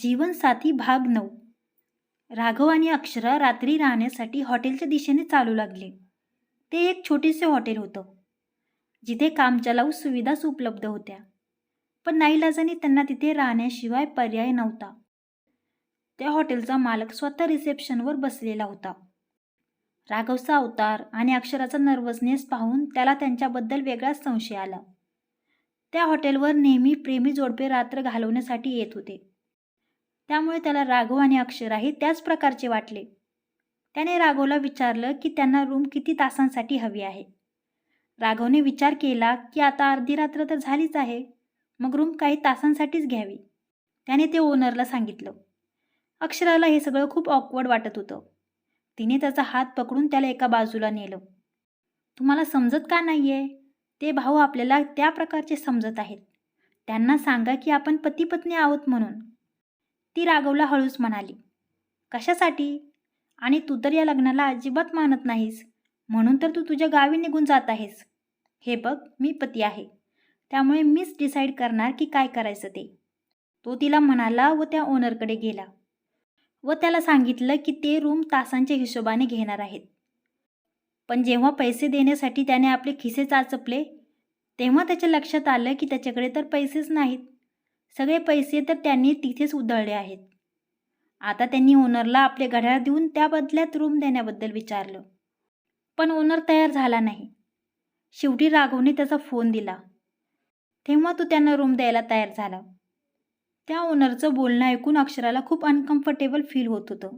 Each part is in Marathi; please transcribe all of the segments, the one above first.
जीवनसाथी भाग नऊ. राघव आणि अक्षरा रात्री राहण्यासाठी हॉटेलच्या दिशेने चालू लागले. ते एक छोटेसे हॉटेल होतं. जिथे कामचलाऊ सुविधाच उपलब्ध होत्या. पण नाईलाजाने त्यांना तिथे राहण्याशिवाय पर्याय नव्हता. त्या हॉटेलचा मालक स्वतः रिसेप्शनवर बसलेला होता. राघवचा अवतार आणि अक्षराचा नर्वसनेस पाहून त्याला त्यांच्याबद्दल वेगळाच संशय आला. त्या हॉटेलवर नेहमी प्रेमी जोडपे रात्र घालवण्यासाठी येत होते. त्यामुळे त्याला राघव आणि अक्षराही त्याच प्रकारचे वाटले. त्याने राघवला विचारलं की त्यांना रूम किती तासांसाठी हवी आहे? राघवने विचार केला की आता अर्धी रात्र तर झालीच आहे मग रूम काही तासांसाठीच घ्यावी. त्याने ते ओनरला सांगितलं. अक्षराला हे सगळं खूप ऑकवर्ड वाटत होतं. तिने त्याचा हात पकडून त्याला एका बाजूला नेलं. तुम्हाला समजत का नाही आहे ते भाऊ आपल्याला त्या प्रकारचे समजत आहेत. त्यांना सांगा की आपण पती पत्नी आहोत म्हणून. ती राघवला हळूच म्हणाली. कशासाठी? आणि तू तर या लग्नाला अजिबात मानत नाहीस. म्हणून तर तू तुझ्या गावी निघून जात आहेस. हे बघ मी पती आहे. त्यामुळे मीच डिसाईड करणार की काय करायचं ते. तो तिला म्हणाला व त्या ओनरकडे गेला. व त्याला सांगितलं की ते रूम तासांच्या हिशोबाने घेणार आहेत. पण जेव्हा पैसे देण्यासाठी त्याने आपले खिसे चाचपले तेव्हा त्याच्या लक्षात आलं की त्याच्याकडे तर पैसेच नाहीत. सगळे पैसे तर त्यांनी तिथेच उधळले आहेत. आता त्यांनी ओनरला आपले घड्याळ देऊन त्या बदल्यात रूम देण्याबद्दल विचारलं. पण ओनर तयार झाला नाही. शेवटी राघवने त्याचा फोन दिला. तेव्हा तो त्यांना रूम द्यायला तयार झाला. त्या ओनरचं बोलणं ऐकून अक्षराला खूप अनकम्फर्टेबल फील होत होतं.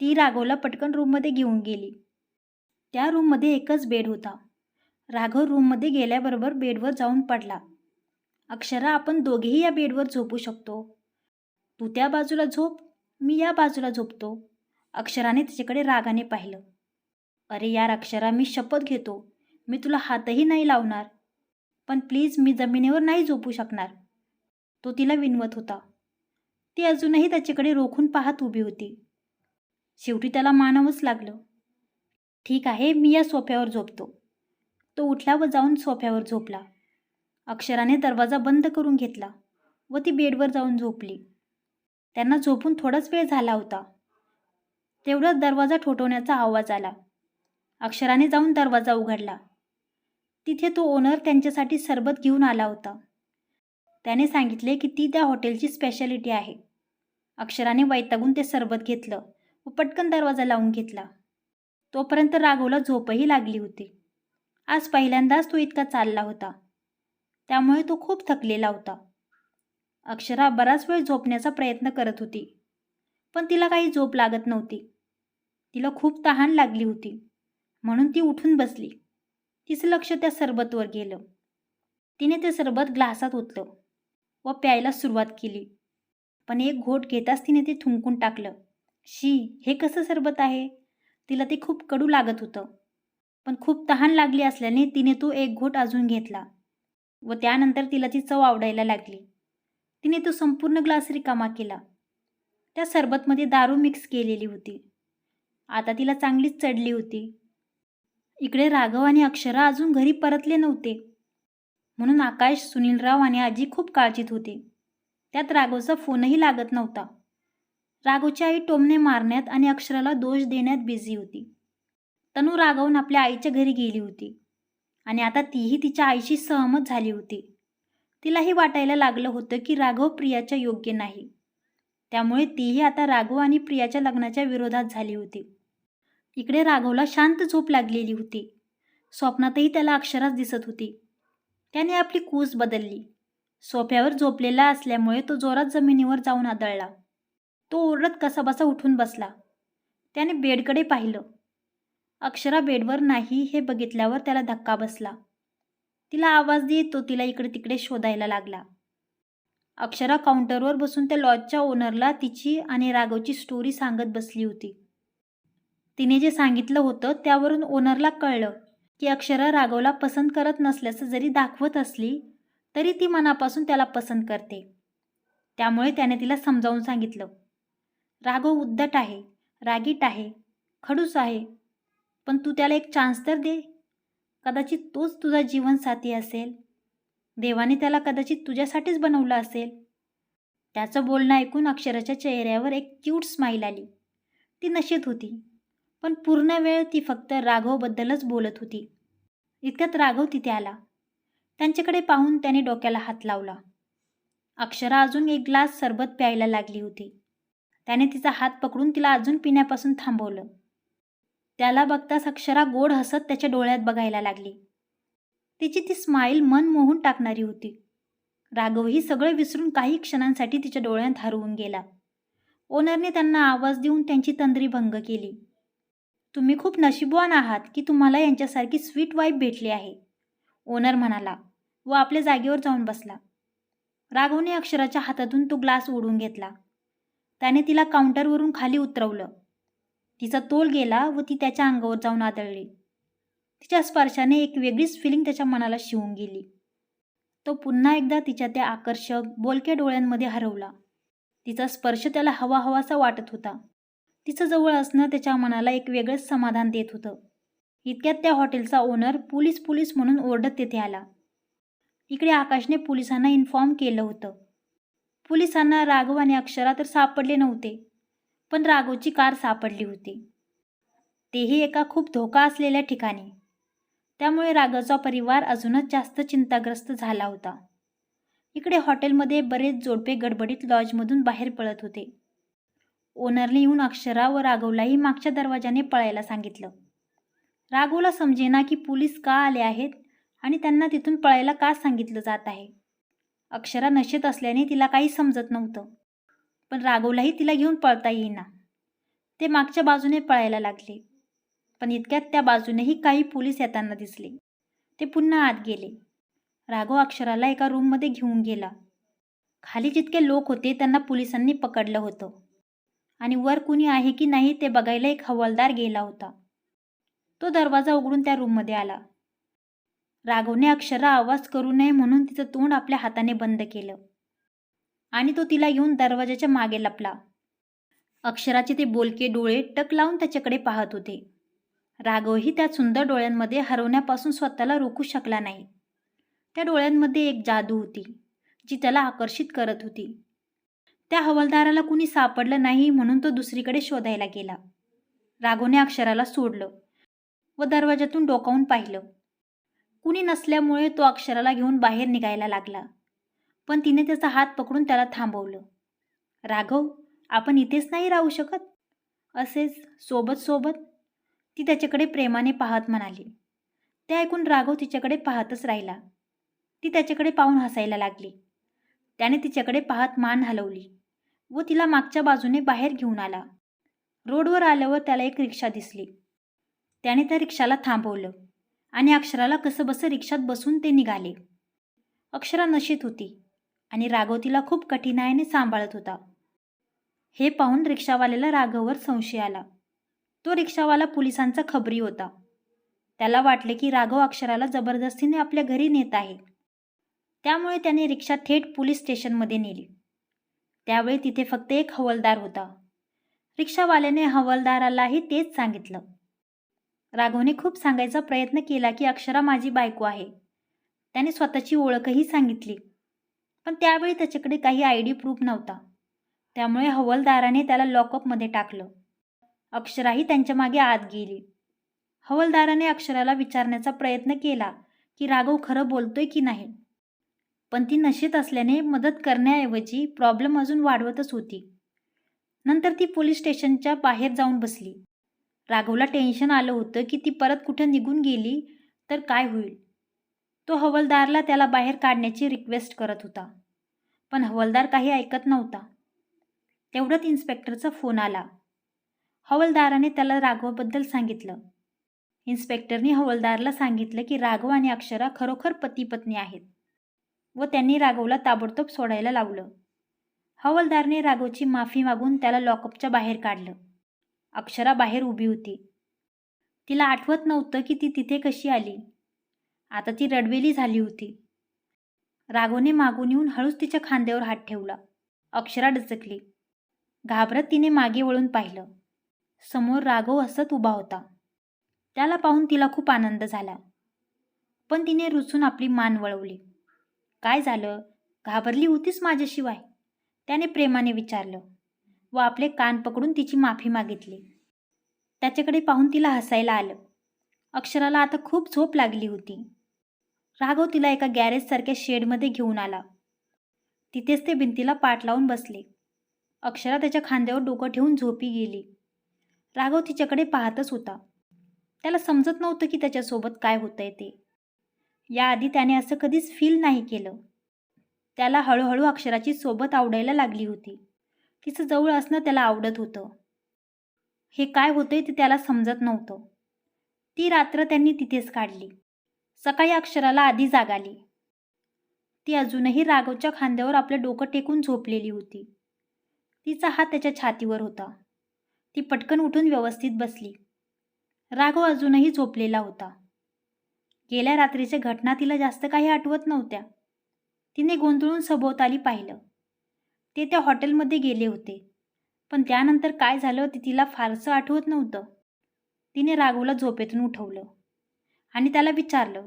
ती राघवला पटकन रूममध्ये घेऊन गेली. त्या रूममध्ये एकच बेड होता. राघव रूममध्ये गेल्याबरोबर बेडवर जाऊन पडला. अक्षरा आपण दोघेही या बेडवर झोपू शकतो. तू त्या बाजूला झोप मी या बाजूला झोपतो. अक्षराने तिच्याकडे रागाने पाहिलं. अरे यार अक्षरा मी शपथ घेतो. मी तुला हातही नाही लावणार. पण प्लीज मी जमिनीवर नाही झोपू शकणार. तो तिला विनवत होता. ती अजूनही त्याच्याकडे रोखून पाहत उभी होती. शेवटी त्याला मानावंच लागलं. ठीक आहे मी या सोफ्यावर झोपतो. तो उठला व जाऊन सोफ्यावर झोपला. अक्षराने दरवाजा बंद करून घेतला व ती बेडवर जाऊन झोपली. त्यांना झोपून थोडाच वेळ झाला होता. तेवढ्यात दरवाजा ठोठवण्याचा आवाज आला. अक्षराने जाऊन दरवाजा उघडला. तिथे तो ओनर त्यांच्यासाठी सरबत घेऊन आला होता. त्याने सांगितले की ती त्या हॉटेलची स्पेशालिटी आहे. अक्षराने वैतागून ते सरबत घेतलं व पटकन दरवाजा लावून घेतला. तोपर्यंत राघवला झोपही लागली होती. आज पहिल्यांदाच तो इतका चालला होता. त्यामुळे तो खूप थकलेला होता. अक्षरा बराच वेळ झोपण्याचा प्रयत्न करत होती पण तिला काही झोप लागत नव्हती. तिला खूप तहान लागली होती म्हणून ती उठून बसली. तिचं लक्ष त्या सरबतवर गेलं. तिने ते सरबत ग्लासात ओतलं व प्यायला सुरुवात केली. पण एक घोट घेताच तिने ते थुंकून टाकलं. शी हे कसं सरबत आहे? तिला ते खूप कडू लागत होतं. पण खूप तहान लागली असल्याने तिने तो एक घोट अजून घेतला. व त्यानंतर तिला ती चव आवडायला लागली. तिने तो संपूर्ण ग्लास रिकामा केला. त्या सरबतमध्ये दारू मिक्स केलेली होती. आता तिला चांगलीच चढली होती. इकडे राघव आणि अक्षरा अजून घरी परतले नव्हते. म्हणून आकाश सुनीलराव आणि आजी खूप काळजीत होते. त्यात राघवचा फोनही लागत नव्हता. राघवची आई टोमने मारण्यात आणि अक्षराला दोष देण्यात बिझी होती. तनू राघवन आपल्या आईच्या घरी गेली होती. आणि आता तीही तिच्या आईशी सहमत झाली होती. तिलाही वाटायला लागलं होतं की राघव प्रियाच्या योग्य नाही. त्यामुळे तीही आता राघव आणि प्रियाच्या लग्नाच्या विरोधात झाली होती. इकडे राघवला शांत झोप लागलेली होती. स्वप्नातही त्याला अक्षराच दिसत होती. त्याने आपली कूस बदलली. सोफ्यावर झोपलेला असल्यामुळे तो जोरात जमिनीवर जाऊन आदळला. तो ओरडत कसाबसा उठून बसला. त्याने बेडकडे पाहिलं. अक्षरा बेडवर नाही हे बघितल्यावर त्याला धक्का बसला. तिला आवाज देत तो तिला इकडे तिकडे शोधायला लागला. अक्षरा काउंटरवर बसून त्या लॉजच्या ओनरला तिची आणि राघवची स्टोरी सांगत बसली होती. तिने जे सांगितलं होतं त्यावरून ओनरला कळलं की अक्षरा राघवला पसंत करत नसल्याचं जरी दाखवत असली तरी ती मनापासून त्याला पसंत करते. त्यामुळे त्याने तिला समजावून सांगितलं. राघव उद्धट आहे रागीट आहे खडूस आहे पण तू त्याला एक चान्स तर दे. कदाचित तोच तुझा जीवनसाथी असेल. देवाने त्याला कदाचित तुझ्यासाठीच बनवलं असेल. त्याचं बोलणं ऐकून अक्षराच्या चेहऱ्यावर एक क्यूट स्माईल आली. ती नशेत होती पण पूर्ण वेळ ती फक्त राघवबद्दलच बोलत होती. इतक्यात राघव तिथे आला. त्यांच्याकडे पाहून त्याने डोक्याला हात लावला. अक्षरा अजून एक ग्लास सरबत प्यायला लागली होती. त्याने तिचा हात पकडून तिला अजून पिण्यापासून थांबवलं. त्याला बघताच अक्षरा गोड हसत त्याच्या डोळ्यात बघायला लागली. तिची ती स्माईल मन मोहून टाकणारी होती. राघवही सगळं विसरून काही क्षणांसाठी तिच्या डोळ्यात हरवून गेला. ओनरने त्यांना आवाज देऊन त्यांची तंद्री भंग केली. तुम्ही खूप नशीबवान आहात की तुम्हाला यांच्यासारखी स्वीट वाईफ भेटली आहे. ओनर म्हणाला. व आपल्या जागेवर जाऊन बसला. राघवने अक्षराच्या हातातून तो ग्लास ओढून घेतला. त्याने तिला काउंटरवरून खाली उतरवलं. तिचा तोल गेला व ती त्याच्या अंगावर जाऊन आदळली. तिच्या स्पर्शाने एक वेगळीच फिलिंग त्याच्या मनाला शिवून गेली. तो पुन्हा एकदा तिच्या त्या आकर्षक बोलक्या डोळ्यांमध्ये हरवला. तिचा स्पर्श त्याला हवा हवासा वाटत होता. तिचं जवळ असणं त्याच्या मनाला एक वेगळंच समाधान देत होतं. इतक्यात त्या हॉटेलचा ओनर पोलीस पोलीस म्हणून ओरडत तेथे आला. इकडे आकाशने पोलिसांना इन्फॉर्म केलं होतं. पोलिसांना राघव आणि अक्षरा तर सापडले नव्हते. पण राघवची कार सापडली होती. तेही एका खूप धोका असलेल्या ठिकाणी. त्यामुळे राघवचा परिवार अजूनच जास्त चिंताग्रस्त झाला होता. इकडे हॉटेलमध्ये बरेच जोडपे गडबडीत लॉजमधून बाहेर पळत होते. ओनरने येऊन अक्षरा व राघवलाही मागच्या दरवाजाने पळायला सांगितलं. राघवला समजेना की पोलीस का आले आहेत आणि त्यांना तिथून पळायला का सांगितलं जात आहे? अक्षरा नशेत असल्याने तिला काही समजत नव्हतं. पण राघवलाही तिला घेऊन पळता येईना. ते मागच्या बाजूने पळायला लागले. पण इतक्यात त्या बाजूनेही काही पोलीस येताना दिसले. ते पुन्हा आत गेले. राघव अक्षराला एका रूममध्ये घेऊन गेला. खाली जितके लोक होते त्यांना पोलिसांनी पकडलं होतं. आणि वर कुणी आहे की नाही ते बघायला एक हवालदार गेला होता. तो दरवाजा उघडून त्या रूममध्ये आला. राघवने अक्षरा आवाज करू नये म्हणून तिचं तोंड आपल्या हाताने बंद केलं. आणि तो तिला येऊन दरवाजाच्या मागे लपला. अक्षराचे ते बोलके डोळे टक लावून त्याच्याकडे पाहत होते. राघवही त्या सुंदर डोळ्यांमध्ये हरवण्यापासून स्वतःला रोखू शकला नाही. त्या डोळ्यांमध्ये एक जादू होती जी त्याला आकर्षित करत होती. त्या हवालदाराला कुणी सापडलं नाही म्हणून तो दुसरीकडे शोधायला गेला. राघवने अक्षराला सोडलं व दरवाजातून डोकावून पाहिलं. कुणी नसल्यामुळे तो अक्षराला घेऊन बाहेर निघायला लागला. पण तिने त्याचा हात पकडून त्याला थांबवलं. राघव आपण इथेच नाही राहू शकत? असेच सोबत सोबत. ती त्याच्याकडे प्रेमाने पाहत म्हणाली. ते ऐकून राघव तिच्याकडे पाहतच राहिला. ती त्याच्याकडे पाहून हसायला लागली. त्याने तिच्याकडे पाहत मान हलवली व तिला मागच्या बाजूने बाहेर घेऊन आला. रोडवर आल्यावर त्याला एक रिक्षा दिसली. त्याने त्या रिक्षाला थांबवलं आणि अक्षराला कसंबसं रिक्षात बसून ते निघाले. अक्षरा नशेत होती. आणि राघव तिला खूप कठीणायाने सांभाळत होता. हे पाहून रिक्षावाल्याला राघववर संशय आला. तो रिक्षावाला पोलिसांचा खबरी होता. त्याला वाटले की राघव अक्षराला जबरदस्तीने आपल्या घरी नेत आहे. त्यामुळे त्याने रिक्षा थेट पोलीस स्टेशनमध्ये नेली. त्यावेळी तिथे फक्त एक हवालदार होता. रिक्षावाल्याने हवलदारालाही तेच सांगितलं. राघवने खूप सांगायचा प्रयत्न केला की अक्षरा माझी बायको आहे. त्याने स्वतःची ओळखही सांगितली. पण त्यावेळी त्याच्याकडे काही आय डी प्रूफ नव्हता. त्यामुळे हवलदाराने त्याला लॉकअपमध्ये टाकलं. अक्षराही त्यांच्या मागे आत गेली. हवलदाराने अक्षराला विचारण्याचा प्रयत्न केला की राघव खरं बोलतोय की नाही. पण ती नशेत असल्याने मदत करण्याऐवजी प्रॉब्लेम अजून वाढवतच होती. नंतर ती पोलीस स्टेशनच्या बाहेर जाऊन बसली. राघवला टेन्शन आलं होतं की ती परत कुठं निघून गेली तर काय होईल? तो हवलदारला त्याला बाहेर काढण्याची रिक्वेस्ट करत होता. पण हवलदार काही ऐकत नव्हता. तेवढ्यात इन्स्पेक्टरचा फोन आला. हवलदाराने त्याला राघवबद्दल सांगितलं. इन्स्पेक्टरने हवलदारला सांगितलं की राघव आणि अक्षरा खरोखर पती पत्नी आहेत व त्यांनी राघवला ताबडतोब सोडायला लावलं. हवलदारने राघवची माफी मागून त्याला लॉकअपच्या बाहेर काढलं. अक्षरा बाहेर उभी होती. तिला आठवत नव्हतं की ती तिथे कशी आली. आता ती रडवेली झाली होती. राघवने मागून येऊन हळूच तिच्या खांद्यावर हात ठेवला. अक्षरा डचकली. घाबरत तिने मागे वळून पाहिलं. समोर राघव हसत उभा होता. त्याला पाहून तिला खूप आनंद झाला. पण तिने रुचून आपली मान वळवली. काय झालं? घाबरली होतीस माझ्याशिवाय? त्याने प्रेमाने विचारलं. व आपले कान पकडून तिची माफी मागितली. त्याच्याकडे पाहून तिला हसायला आलं. अक्षराला आता खूप झोप लागली होती. राघव तिला एका गॅरेजसारख्या शेडमध्ये घेऊन आला. तिथेच ते भिंतीला पाठ लावून बसले. अक्षरा त्याच्या खांद्यावर डोकं ठेवून झोपी गेली. राघव तिच्याकडे पाहतच होता. त्याला समजत नव्हतं की त्याच्यासोबत काय होतंय ते. याआधी त्याने असं कधीच फील नाही केलं. त्याला हळूहळू अक्षराची सोबत आवडायला लागली होती. तिचं जवळ असणं त्याला आवडत होतं. हे काय होतंय ते त्याला समजत नव्हतं. ती रात्र त्यांनी तिथेच काढली. सकाळी अक्षराला आधी जाग आली. ती अजूनही राघवच्या खांद्यावर आपलं डोकं टेकून झोपलेली होती. तिचा हात त्याच्या छातीवर होता. ती पटकन उठून व्यवस्थित बसली. राघव अजूनही झोपलेला होता. गेल्या रात्रीच्या घटना तिला जास्त काही आठवत नव्हत्या. तिने गोंधळून सभोवताली पाहिलं. ते त्या हॉटेलमध्ये गेले होते. पण त्यानंतर काय झालं ते तिला फारसं आठवत नव्हतं. तिने राघवला झोपेतून उठवलं आणि त्याला विचारलं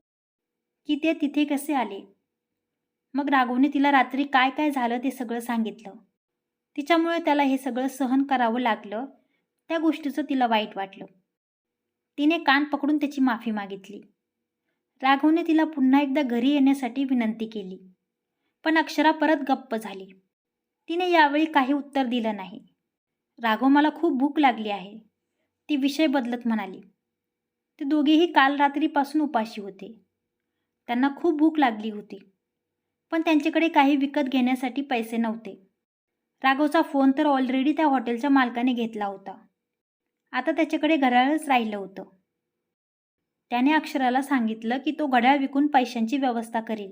की ते तिथे कसे आले? मग राघवने तिला रात्री काय काय झालं ते सगळं सांगितलं. तिच्यामुळे त्याला हे सगळं सहन करावं लागलं त्या गोष्टीचं तिला वाईट वाटलं. तिने कान पकडून त्याची माफी मागितली. राघवने तिला पुन्हा एकदा घरी येण्यासाठी विनंती केली पण अक्षरा परत गप्प झाली. तिने यावेळी काही उत्तर दिलं नाही. राघव मला खूप भूक लागली आहे. ती विषय बदलत म्हणाली. ते दोघेही काल रात्रीपासून उपाशी होते. त्यांना खूप भूक लागली होती. पण त्यांच्याकडे काही विकत घेण्यासाठी पैसे नव्हते. राघवचा फोन तर ऑलरेडी त्या हॉटेलच्या मालकाने घेतला होता. आता त्याच्याकडे घड्याळच राहिलं होतं. त्याने अक्षराला सांगितलं की तो घड्याळ विकून पैशांची व्यवस्था करेल.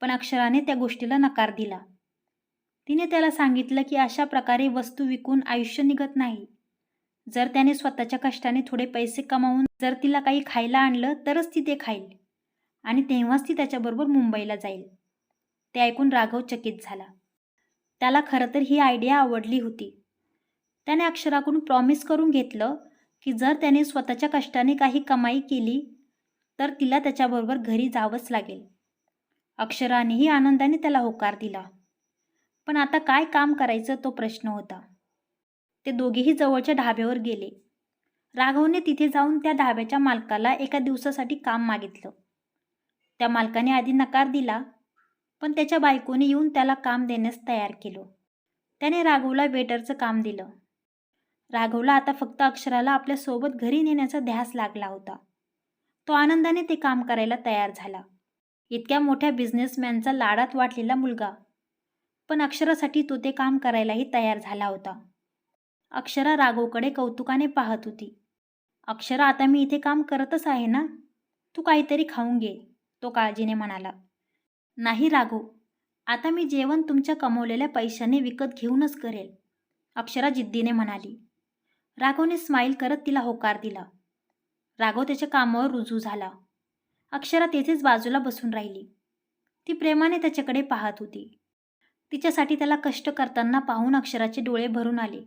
पण अक्षराने त्या गोष्टीला नकार दिला. तिने त्याला सांगितलं की अशा प्रकारे वस्तू विकून आयुष्य निघत नाही. जर त्याने स्वतःच्या कष्टाने थोडे पैसे कमावून जर तिला काही खायला आणलं तरच ती ते खाईल. आणि तेव्हाच ती त्याच्याबरोबर मुंबईला जाईल. ते ऐकून राघव चकित झाला. त्याला खरं तर ही आयडिया आवडली होती. त्याने अक्षराकडून प्रॉमिस करून घेतलं की जर त्याने स्वतःच्या कष्टाने काही कमाई केली तर तिला त्याच्याबरोबर घरी जावंच लागेल. अक्षरानेही आनंदाने त्याला होकार दिला. पण आता काय काम करायचं तो प्रश्न होता. ते दोघेही जवळच्या ढाब्यावर गेले. राघवने तिथे जाऊन त्या ढाब्याच्या मालकाला एका दिवसासाठी काम मागितलं. त्या मालकाने आधी नकार दिला पण त्याच्या बायकोने येऊन त्याला काम देण्यास तयार केलं. त्याने राघवला वेटरचं काम दिलं. राघवला आता फक्त अक्षराला आपल्यासोबत घरी नेण्याचा ध्यास लागला होता. तो आनंदाने ते काम करायला तयार झाला. इतक्या मोठ्या बिझनेसमॅनचा लाडात वाटलेला मुलगा. पण अक्षरासाठी तो ते काम करायलाही तयार झाला होता. अक्षरा राघवकडे कौतुकाने पाहत होती. अक्षरा आता मी इथे काम करतच आहे ना? तू काहीतरी खाऊन घे. तो काळजीने म्हणाला नाही राघो आता मी जेवण तुमच्या कमवलेल्या पैशाने विकत घेऊनच करेल अक्षरा जिद्दीने म्हणाली. राघवने स्माईल करत तिला होकार दिला. राघव त्याच्या कामावर रुजू झाला. अक्षरा तेथेच बाजूला बसून राहिली. ती प्रेमाने त्याच्याकडे पाहत होती. तिच्यासाठी त्याला कष्ट करताना पाहून अक्षराचे डोळे भरून आले.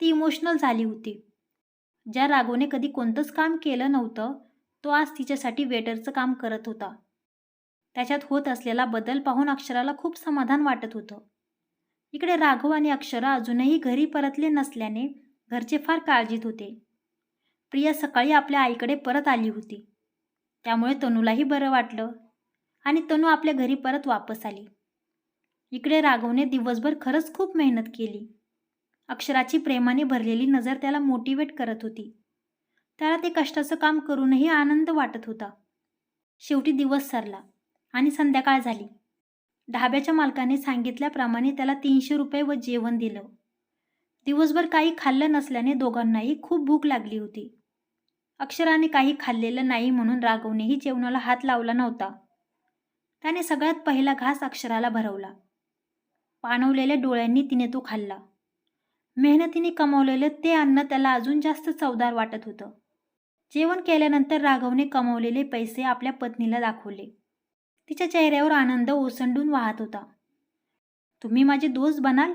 ती इमोशनल झाली होती. ज्या राघवने कधी कोणतंच काम केलं नव्हतं तो आज तिच्यासाठी वेटरचं काम करत होता. त्याच्यात होत असलेला बदल पाहून अक्षराला खूप समाधान वाटत होतं. इकडे राघव आणि अक्षरा अजूनही घरी परतले नसल्याने घरचे फार काळजीत होते. प्रिया सकाळी आपल्या आईकडे परत आली होती. त्यामुळे तनूलाही बरं वाटलं आणि तनू आपल्या घरी परत वापस आली. इकडे राघवने दिवसभर खरंच खूप मेहनत केली. अक्षराची प्रेमाने भरलेली नजर त्याला मोटिवेट करत होती. त्याला ते कष्टाचं काम करूनही आनंद वाटत होता. शेवटी दिवस सरला आणि संध्याकाळ झाली. ढाब्याच्या मालकाने सांगितल्याप्रमाणे त्याला तीनशे रुपये व जेवण दिलं. दिवसभर काही खाल्लं नसल्याने दोघांनाही खूप भूक लागली होती. अक्षराने काही खाल्लेलं नाही म्हणून राघवनेही जेवणाला हात लावला नव्हता. त्याने सगळ्यात पहिला घास अक्षराला भरवला. पाणवलेल्या डोळ्यांनी तिने तो खाल्ला. मेहनतीने कमावलेलं ते अन्न त्याला अजून जास्त चवदार वाटत होतं. जेवण केल्यानंतर राघवने कमावलेले पैसे आपल्या पत्नीला दाखवले. तिच्या चेहऱ्यावर आनंद ओसंडून वाहत होता. तुम्ही माझे दोस्त बनाल?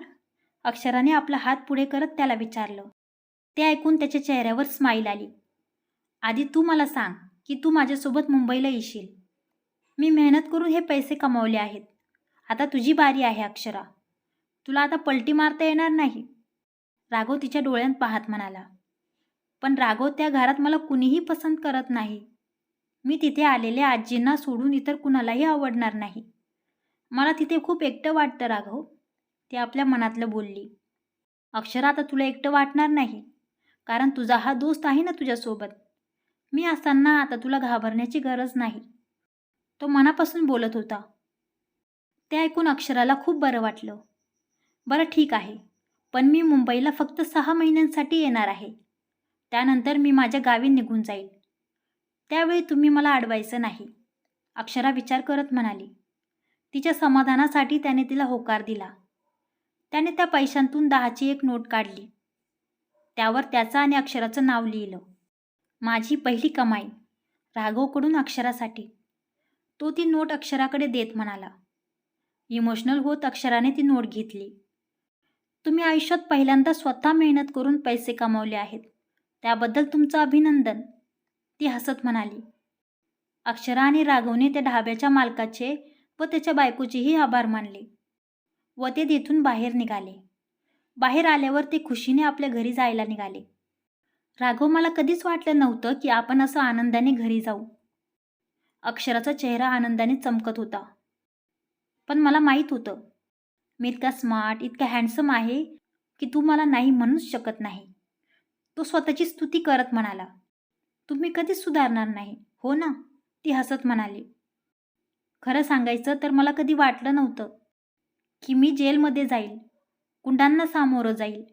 अक्षराने आपला हात पुढे करत त्याला विचारलं. ते ऐकून त्याच्या चेहऱ्यावर स्माईल आली. आधी तू मला सांग की तू माझ्यासोबत मुंबईला येशील. मी मेहनत करून हे पैसे कमावले आहेत. आता तुझी बारी आहे अक्षरा. तुला आता पलटी मारता येणार नाही. राघव तिच्या डोळ्यांत पाहत म्हणाला. पण राघव त्या घरात मला कुणीही पसंत करत नाही. मी तिथे आलेल्या आजींना सोडून इतर कुणालाही आवडणार नाही. मला तिथे खूप एकटं वाटतं राघव. ती आपल्या मनातलं बोलली. अक्षरा आता तुला एकटं वाटणार नाही. कारण तुझा हा दोस्त आहे ना तुझ्यासोबत. मी असताना आता तुला घाबरण्याची गरज नाही. तो मनापासून बोलत होता. ते ऐकून अक्षराला खूप बरं वाटलं. बरं ठीक आहे. पण मी मुंबईला फक्त सहा महिन्यांसाठी येणार आहे. त्यानंतर मी माझ्या गावी निघून जाईल त्यावेळी तुम्ही मला अडवायचं नाही. अक्षरा विचार करत म्हणाली. तिच्या समाधानासाठी त्याने तिला होकार दिला. त्याने त्या पैशांतून दहाची एक नोट काढली. त्यावर त्याचं आणि अक्षराचं नाव लिहिलं. माझी पहिली कमाई. राघवकडून अक्षरासाठी. तो ती नोट अक्षराकडे देत म्हणाला. इमोशनल होत अक्षराने ती नोट घेतली. तुम्ही आयुष्यात पहिल्यांदा स्वतः मेहनत करून पैसे कमावले आहेत. त्याबद्दल तुमचं अभिनंदन. ती हसत म्हणाली. अक्षरा आणि राघवने त्या ढाब्याच्या मालकाचे व त्याच्या बायकोचेही आभार मानले व ते तिथून बाहेर निघाले. बाहेर आल्यावर ते खुशीने आपल्या घरी जायला निघाले. राघव मला कधीच वाटलं नव्हतं की आपण असं आनंदाने घरी जाऊ. अक्षराचा चेहरा आनंदाने चमकत होता. पण मला माहीत होतं मी इतका स्मार्ट इतका हँडसम आहे की तू मला नाही म्हणूच शकत नाही. तो स्वतःची स्तुती करत म्हणाला तुम्ही कधीच सुधारणार नाही हो ना? ती हसत म्हणाली. खरं सांगायचं तर मला कधी वाटलं नव्हतं की मी जेलमध्ये जाईल कुंडांना सामोरं जाईल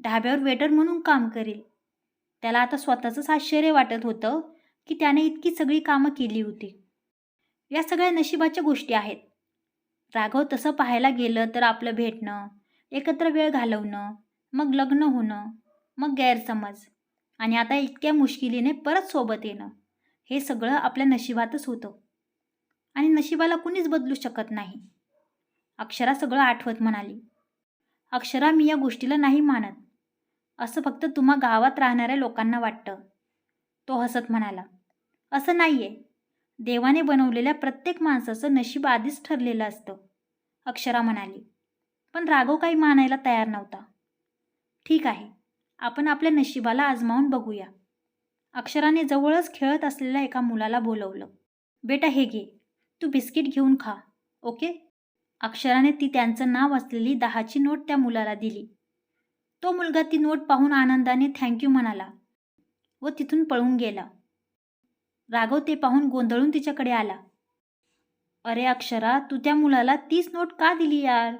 ढाब्यावर वेटर म्हणून काम करेल. त्याला आता स्वतःचंच आश्चर्य वाटत होतं की त्याने इतकी सगळी कामं केली होती. या सगळ्या नशिबाच्या गोष्टी आहेत. राघव तसं पाहायला गेलं तर आपलं भेटणं एकत्र वेळ घालवणं मग लग्न होणं मग गैरसमज. आणि आता इतक्या मुश्किलीने परत सोबत येणं. हे सगळं आपल्या नशिबातच होतं. आणि नशिबाला कुणीच बदलू शकत नाही. अक्षरा सगळं आठवत म्हणाली. अक्षरा मी या गोष्टीला नाही मानत. असं फक्त तुम्हा गावात राहणाऱ्या लोकांना वाटतं. तो हसत म्हणाला. असं नाही आहे देवाने बनवलेल्या प्रत्येक माणसाचं नशीब आधीच ठरलेलं असतं. अक्षरा म्हणाली. पण राघव काही मानायला तयार नव्हता. ठीक आहे. आपण आपल्या नशिबाला आजमावून बघूया. अक्षराने जवळच खेळत असलेल्या एका मुलाला बोलवलं. बेटा हे घे. तू बिस्किट घेऊन खा. ओके? अक्षराने ती त्यांचं नाव असलेली दहाची नोट त्या मुलाला दिली. तो मुलगा ती नोट पाहून आनंदाने थँक्यू म्हणाला व तिथून पळून गेला. राघव ते पाहून गोंधळून तिच्याकडे आला. अरे अक्षरा तू त्या मुलाला तीच नोट का दिली यार?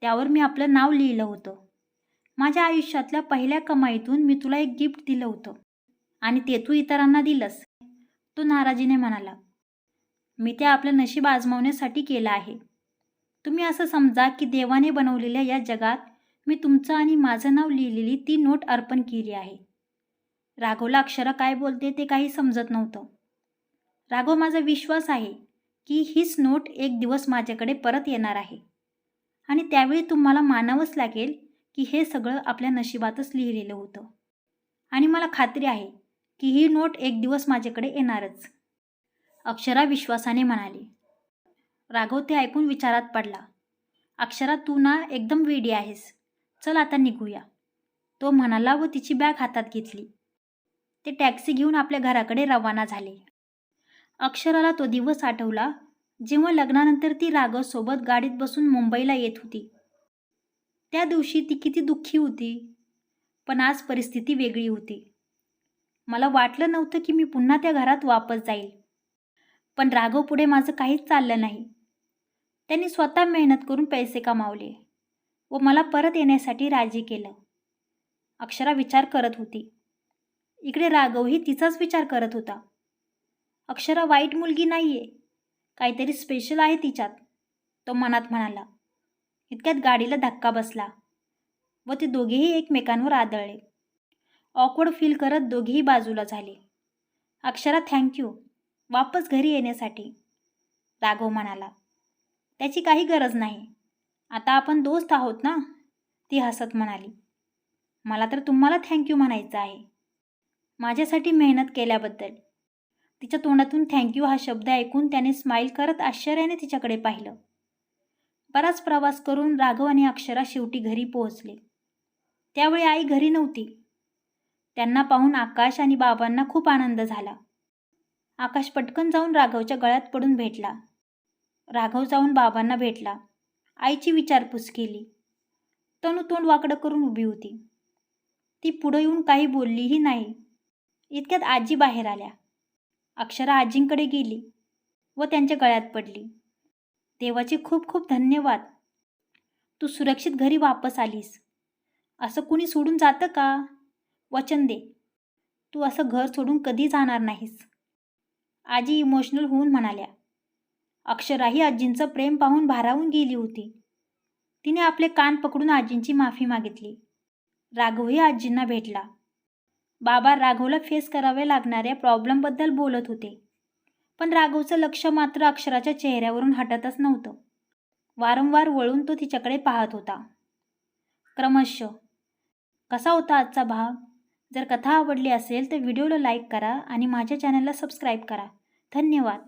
त्यावर मी आपलं नाव लिहिलं होतं. माझ्या आयुष्यातल्या पहिल्या कमाईतून मी तुला एक गिफ्ट दिलं होतं. आणि ते तू इतरांना दिलंस. तो नाराजीने म्हणाला मी ते आपलं नशीब आजमावण्यासाठी केलं आहे. तुम्ही असं समजा की देवाने बनवलेल्या या जगात मी तुमचं आणि माझं नाव लिहिलेली ती नोट अर्पण केली आहे. राघवला अक्षरा काय बोलते ते काही समजत नव्हतं. राघव माझा विश्वास आहे की हीच नोट एक दिवस माझ्याकडे परत येणार आहे. आणि त्यावेळी तुम्हाला मानावंच लागेल की हे सगळं आपल्या नशिबातच लिहिलेलं होतं. आणि मला खात्री आहे की ही नोट एक दिवस माझ्याकडे येणारच. अक्षरा विश्वासाने म्हणाली. राघव ते ऐकून विचारात पडला. अक्षरा तू ना एकदम वेडी आहेस. चल आता निघूया. तो म्हणाला व तिची बॅग हातात घेतली. ते टॅक्सी घेऊन आपल्या घराकडे रवाना झाले. अक्षराला तो दिवस आठवला. जेव्हा लग्नानंतर ती राघवसोबत गाडीत बसून मुंबईला येत होती. त्या दिवशी ती किती दुःखी होती. पण आज परिस्थिती वेगळी होती. मला वाटलं नव्हतं की मी पुन्हा त्या घरात वापस जाईल. पण राघव पुढे माझं काहीच चाललं नाही. त्यांनी स्वतः मेहनत करून पैसे कमावले व मला परत येण्यासाठी राजी केलं. अक्षरा विचार करत होती. इकडे राघवही तिचाच विचार करत होता. अक्षरा वाईट मुलगी नाही आहे काहीतरी स्पेशल आहे तिच्यात तो मनात म्हणाला. इतक्यात गाडीला धक्का बसला व ते दोघेही एकमेकांवर आदळले. ऑकवर्ड फील करत दोघेही बाजूला झाले. अक्षरा थँक्यू वापस घरी येण्यासाठी. राघव म्हणाला त्याची काही गरज नाही. आता आपण दोस्त आहोत ना? ती हसत म्हणाली मला तर तुम्हाला थँक्यू म्हणायचं आहे. माझ्यासाठी मेहनत केल्याबद्दल. तिच्या तोंडातून थँक्यू हा शब्द ऐकून त्याने स्माईल करत आश्चर्याने तिच्याकडे पाहिलं. बराच प्रवास करून राघव आणि अक्षरा शेवटी घरी पोहोचले. त्यावेळी आई घरी नव्हती. त्यांना पाहून आकाश आणि बाबांना खूप आनंद झाला. आकाश पटकन जाऊन राघवच्या गळ्यात पडून भेटला. राघव जाऊन बाबांना भेटला. आईची विचारपूस केली. तनू तोंड वाकडं करून उभी होती. ती पुढं येऊन काही बोललीही नाही. इतक्यात आजी बाहेर आल्या. अक्षरा आजींकडे गेली व त्यांच्या गळ्यात पडली. देवाचे खूप खूप धन्यवाद. तू सुरक्षित घरी वापस आलीस. असं कुणी सोडून जातं का? वचन दे. तू असं घर सोडून कधी जाणार नाहीस. आजी इमोशनल होऊन म्हणाल्या. अक्षराही आजींचं प्रेम पाहून भारावून गेली होती. तिने आपले कान पकडून आजींची माफी मागितली. राघवही आजींना भेटला. बाबा राघवला फेस करावे लागणाऱ्या प्रॉब्लेमबद्दल बोलत होते. पण राघवचं लक्ष मात्र अक्षराच्या चेहऱ्यावरून हटतच नव्हतं. वारंवार वळून तो तिच्याकडे पाहत होता. क्रमशः कसा होता आजचा भाग? जर कथा आवडली असेल तर व्हिडिओला लाईक करा आणि माझ्या चॅनलला सबस्क्राईब करा. धन्यवाद.